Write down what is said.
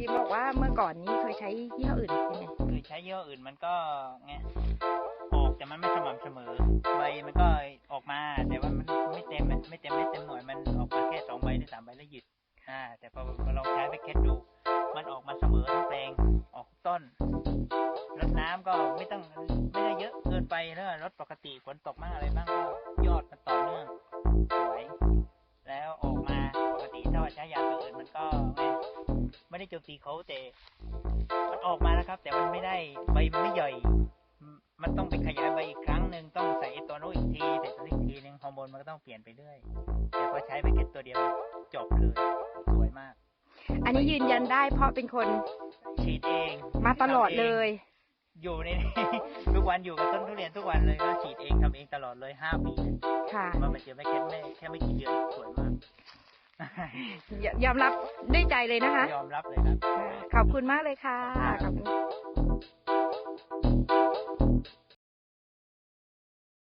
ยิ้มบอกว่าเมื่อก่อนนี้เคยใช้ยี่ห้ออื่นเป็นไงคือใช้ยี่ห้ออื่นมันก็ไงออกแต่มันไม่สม่ำเสมอ ใบมันก็ออกมา แต่ว่ามันไม่เต็มไม่เต็มไม่เต็มหน่วยมันออกมาแค่สองใบหรือสามใบแล้วหยุดอ่า แต่พอพอลองใช้ไปแค่ดู มันออกมาเสมอทั้งแปลงออกต้นรดน้ำก็ไม่ต้องไม่ได้เยอะเกินไปแล้วรดปกติฝนตกมากอะไรบ้างก็ยอดมันต่อเนื่องสวย แล้วออกมาปกติถ้าว่าใช้ยาตัวอื่นมันก็ ไม่ไม่ได้โจมตีเขาแต่มันออกมานะครับ แต่มันไม่ได้ใบมันไม่ใหญ่อืมมันต้องไปขยายใบอีกครั้งหนึ่งต้องใส่ไอ้ตัวนู้นอีกทีแต่ตัวนี้อีกทีหนึงฮอร์โมนมันก็ต้องเปลี่ยนไปเรื่อยแต่พอใช้ไปแค่ตัวเดียวจบเลยสวยมาก อันนี้ยืนยันได้เพราะเป็นคนฉีดเอง มาตลอดเลย อยู่ในทุกวันอยู่กับต้นทุเรียนทุกวันเลยก็ฉีดเองทำเองตลอดเลยห้าปีเลยค่ะมันมาเจอไม่แค่ไม่แค่ไม่กี่เดือนสวยมากย ยอมรับด้วยใจเลยนะคะ ยอมรับเลยครับ ขอบคุณมากเลยค่ะขอบคุณ